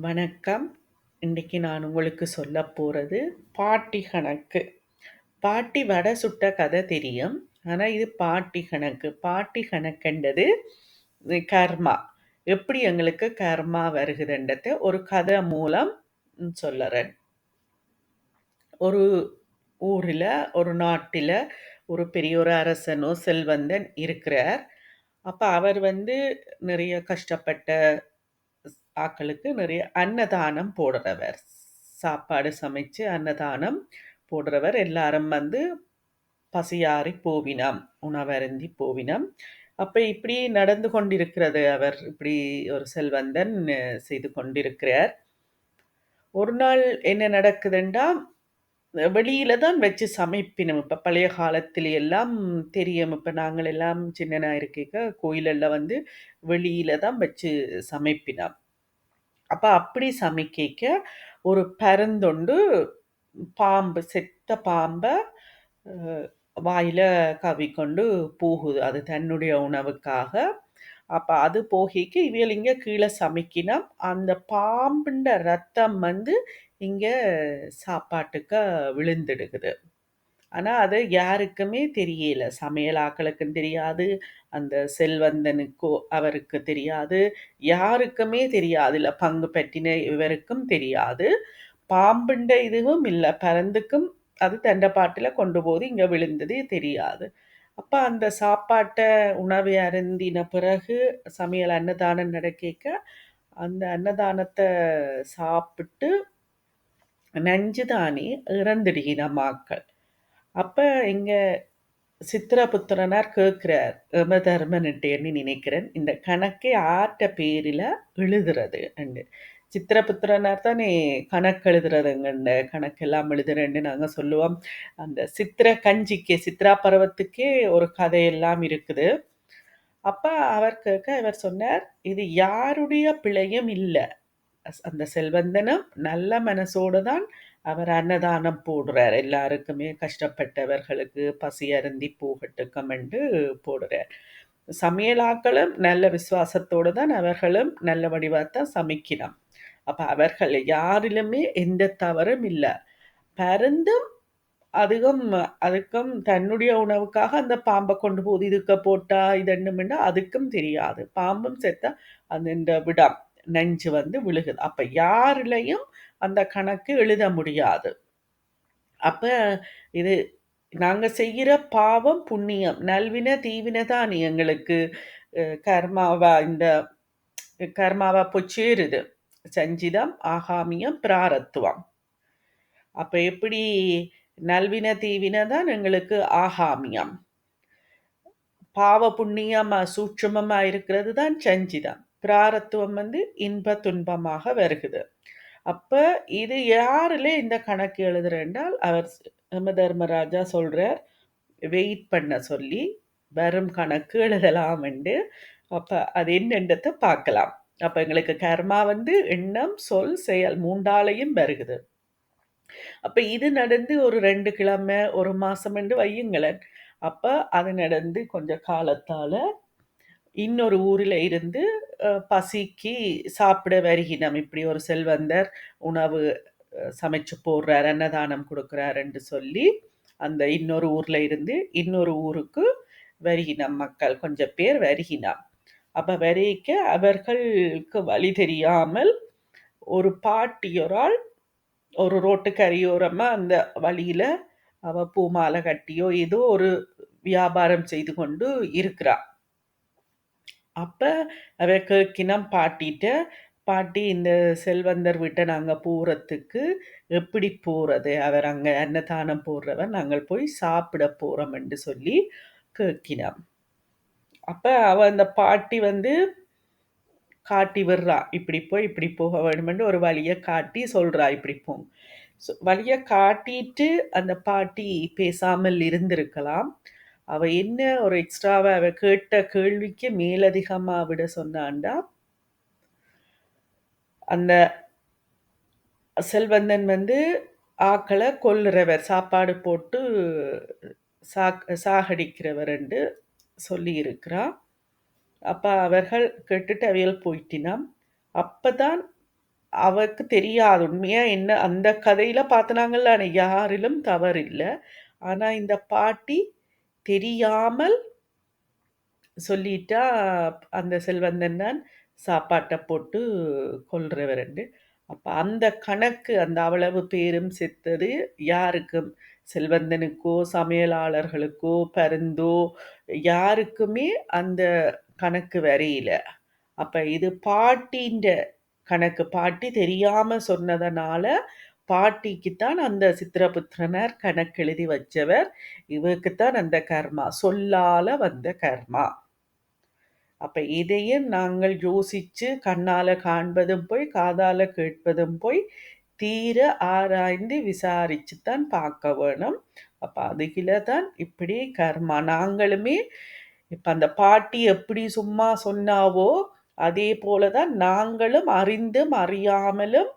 வணக்கம். இன்றைக்கி நான் உங்களுக்கு சொல்லப் போகிறது பாட்டி கணக்கு. பாட்டி வடை சுட்ட கதை தெரியும். ஆனால் இது பாட்டி கணக்கு. பாட்டி கணக்குன்றது கர்மா. எப்படி எங்களுக்கு கர்மா வருகுதுன்றத ஒரு கதை மூலம் சொல்லுறேன் ஒரு ஊரில் ஒரு நாட்டில் ஒரு பெரிய ஒரு அரசனோ, செல்வந்தன் இருக்கிறார். அப்போ அவர் வந்து நிறைய கஷ்டப்பட்ட ஆக்களுக்கு நிறைய அன்னதானம் போடுறவர். சாப்பாடு சமைச்சு அன்னதானம் போடுறவர். எல்லாரும் வந்து பசியாறி போவினம். உணவருந்தி போவினம். அப்ப இப்படி நடந்து கொண்டிருக்கிறது அவர் இப்படி ஒரு செல்வந்தன் செய்து கொண்டிருக்கிறார். ஒரு நாள் என்ன நடக்குதுண்டா வெளியில தான் வச்சு சமைப்பினோம் இப்ப பழைய காலத்துல எல்லாம் தெரியும். இப்ப நாங்கள் எல்லாம் சின்னனா இருக்க கோயிலெல்லாம் வந்து வெளியில தான் வச்சு சமைப்பினோம் அப்ப அப்படி சமைக்கைக்க ஒரு பருந்தொண்டு பாம்பு செத்த பாம்ப வாயில் வாயில கவ்விக்கொண்டு போகுது. அது தன்னுடைய உணவுக்காக. அப்ப அது போகிக்க இவியல் இங்க கீழே சமைக்கினம். அந்த பாம்புண்ட ரத்தம் வந்து இங்க சாப்பாட்டுக்க விழுந்துடுகுது. ஆனா அது யாருக்குமே தெரியல. சமையலாக்களுக்கும் தெரியாது. அந்த செல்வந்தனுக்கோ அவருக்கு தெரியாது. யாருக்குமே தெரியாது. இல்லை பங்கு பற்றின இவருக்கும் தெரியாது. பாம்புண்ட இதுவும் இல்ல. பரந்துக்கும் அது தண்ட பாட்டுல கொண்டு போது இங்க விழுந்தது தெரியாது. அப்ப அந்த சாப்பாட்ட உணவை அருந்தின பிறகு சமையல் அன்னதானம் நடக்கைக்க அந்த அன்னதானத்தை சாப்பிட்டு நஞ்சுதானே இறந்துடுகின மாக்கள். அப்ப இங்க சித்திரபுத்திரனார் கேட்கிறார் யமதர்மன்ட்டேன்னு நினைக்கிறேன். இந்த கணக்கை ஆற்ற பேரில எழுதுறது அண்டு சித்திரபுத்திரனார் தானே கணக்கு எழுதுறதுங்கண்ட கணக்கெல்லாம் எழுதுறேன்னு நாங்கள் சொல்லுவோம். அந்த சித்திர கஞ்சிக்கு சித்ரா பருவத்துக்கே ஒரு கதையெல்லாம் இருக்குது. அப்போ அவர் கேட்க இவர் சொன்னார் இது யாருடைய பிழையும் இல்லை. அந்த செல்வந்தனும் நல்ல மனசோடு தான் அவர் அன்னதானம் போடுறார். எல்லாருக்குமே கஷ்டப்பட்டவர்களுக்கு பசி அருந்தி போகட்டுக்கும் என்று போடுறார். சமையலாக்களும் நல்ல விசுவாசத்தோடு தான் அவர்களும் நல்ல வடிவாத்தான் சமைக்கணும். அப்போ அவர்கள் யாரிலுமே எந்த தவறும் இல்லை. பருந்தும் அதுக்கும் அதுக்கும் தன்னுடைய உணவுக்காக அந்த பாம்பை கொண்டு போகுது இதுக்க போட்டா இதென்னுமெண்டா அதுக்கும் தெரியாது. பாம்பும் செத்தா அந்த இந்த விடம். நெஞ்சு வந்து விழுகுது. அப்ப யாருலையும் அந்த கணக்கு எழுத முடியாது. அப்ப இது நாங்க செய்கிற பாவம் புண்ணியம். நல்வின தீவின தான் எங்களுக்கு கர்மாவா இந்த கர்மாவா பொச்சேருது. சஞ்சிதம் ஆகாமியம் பிராரத்துவம். அப்ப எப்படி நல்வின தீவின தான் எங்களுக்கு ஆகாமியம். பாவ புண்ணியம் சூட்சமமாக இருக்கிறது தான் சஞ்சிதம். பிராரத்துவம் வந்து இன்ப துன்பமாக வருகுது. அப்ப இது யாருல இந்த கணக்கு எழுதுறேன்றால் அவர் யமதர்மராஜா சொல்றார் வெயிட் பண்ண சொல்லி வரும் கணக்கு எழுதலாம் என்று. அப்ப அது என்னன்றதை பார்க்கலாம். அப்ப எங்களுக்கு கர்மா வந்து எண்ணம் சொல் செயல் மூண்டாலையும் வருகுது. அப்ப இது நடந்து ஒரு ரெண்டு கிழமை ஒரு மாசம் என்று வையுங்களேன். அப்ப அது நடந்து கொஞ்ச காலத்தால இன்னொரு ஊரில் இருந்து அஹ், பசிக்கு சாப்பிட வருகினம். இப்படி ஒரு செல்வந்தர் உணவு அஹ், சமைச்சு போடுறார் அன்னதானம் கொடுக்குறாருன்னு சொல்லி அந்த இன்னொரு ஊர்ல இருந்து இன்னொரு ஊருக்கு வருகினம் மக்கள். கொஞ்சம் பேர் வருகினம். அப்ப வரைக்க அவர்களுக்கு வழி தெரியாமல் ஒரு பாட்டியொராள் ஒரு ரோட்டு கரையோரமா அந்த வழியில அவ பூமாலை கட்டியோ ஏதோ ஒரு வியாபாரம் செய்து கொண்டு இருக்கிறா அப்ப அவ கேட்கினம் பாட்டிட்ட பாட்டி இந்த செல்வந்தர் விட்ட நாங்க போறதுக்கு எப்படி போறது? அவர் அங்க அன்னதானம் போடுறவர் நாங்கள் போய் சாப்பிட போறோம் என்று சொல்லி கேட்கினாம் அப்ப அவ அந்த பாட்டி வந்து காட்டி விடுறா. இப்படி போய் இப்படி போக வேணுமென்று ஒரு வழியை காட்டி சொல்றா இப்படி போ. வழியை காட்டிட்டு அந்த பாட்டி பேசாமல் இருந்திருக்கலாம். அவ என்ன ஒரு எக்ஸ்ட்ராவை அவ கேட்ட கேள்விக்கு மேலதிகமாக விட சொன்னான்டா அந்த செல்வந்தன் வந்து ஆக்களை கொல்லுறவர் சாப்பாடு போட்டு சா சாகடிக்கிறவர் என்று சொல்லி அப்போ அவர்கள் கேட்டுட்டு அவியல் போயிட்டினாம். அப்பதான் அவருக்கு தெரியாது. உண்மையாக என்ன அந்த கதையில் பார்த்தனாங்கள்லானே யாரிலும் தவறில்லை. ஆனால் இந்த பாட்டி தெரியாமல் சொல்லிட்டா, அந்த செல்வந்தன் தான் சாப்பாட்டை போட்டு கொல்றவருண்டு. அப்போ அந்த கணக்கு அந்த அவ்வளவு பேரும் செத்தது யாருக்கும் செல்வந்தனுக்கோ, சமையலாளர்களுக்கோ, பருந்தோ யாருக்குமே அந்த கணக்கு வரையில. அப்போ இது பாட்டின்ற கணக்கு. பாட்டி தெரியாமல் சொன்னதனால, பாட்டிக்குத்தான் அந்த சித்திரபுத்திரனர் கணக்கெழுதி வச்சவர். இவருக்குத்தான் அந்த கர்மா. சொல்லால வந்த கர்மா. அப்ப இதையும் நாங்கள் யோசிச்சு, கண்ணால காண்பதும் போய், காதால கேட்பதும் போய், தீர ஆராய்ந்து விசாரிச்சுத்தான் பார்க்க வேணும். அப்ப அதுகில தான் இப்படி கர்மா. நாங்களுமே இப்ப அந்த பாட்டி எப்படி சும்மா சொன்னாவோ, அதே போலதான் நாங்களும் அறிந்தும், அறியாமலும்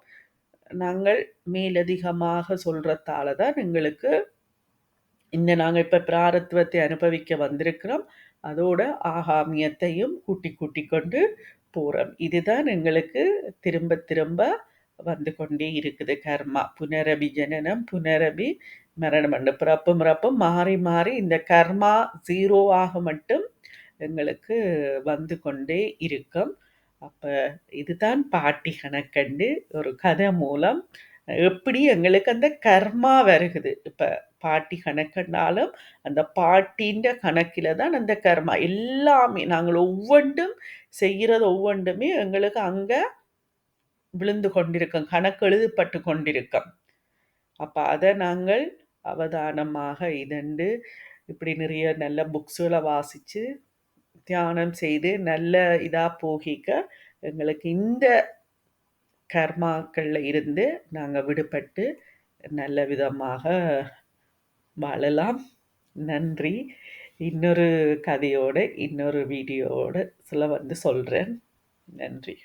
நாங்கள் மேலதிகமாக சொல்கிறதால தான் எங்களுக்கு இந்த நாங்கள் இப்போ பிராரத்துவத்தை அனுபவிக்க வந்திருக்கிறோம். அதோட ஆகாமியத்தையும் கூட்டி கூட்டி கொண்டு போகிறோம் இதுதான் எங்களுக்கு திரும்ப திரும்ப வந்து கொண்டே இருக்குது கர்மா. புனரபி ஜனனம், புனரபி மரணம் அண்டு பிறப்பும் இறப்பும் மாறி மாறி இந்த கர்மா ஜீரோவாக மட்டும் எங்களுக்கு வந்து கொண்டே இருக்கும். அப்ப இதுதான் பாட்டி கணக்கண்டு ஒரு கதை மூலம் எப்படி எங்களுக்கு அந்த கர்மா வருகுது. இப்ப பாட்டி கணக்குனாலும் அந்த பாட்டின்ற கணக்கில தான் அந்த கர்மா. எல்லாமே நாங்கள் ஒவ்வொன்றும் செய்கிறது ஒவ்வொன்றுமே எங்களுக்கு அங்க விழுந்து கொண்டிருக்கோம் கணக்கு எழுதப்பட்டு கொண்டிருக்கோம் அப்போ அதை நாங்கள் அவதானமாக இதண்டு இப்படி நிறைய நல்ல புக்ஸுகளை வாசித்து தியானம் செய்து நல்ல இதாக போகிக்க, எங்களுக்கு இந்த கர்மாக்களில் இருந்து நாங்கள் விடுபட்டு நல்ல விதமாக வாழலாம். நன்றி. இன்னொரு கதையோடு இன்னொரு வீடியோவோட சில வந்து சொல்கிறேன் நன்றி.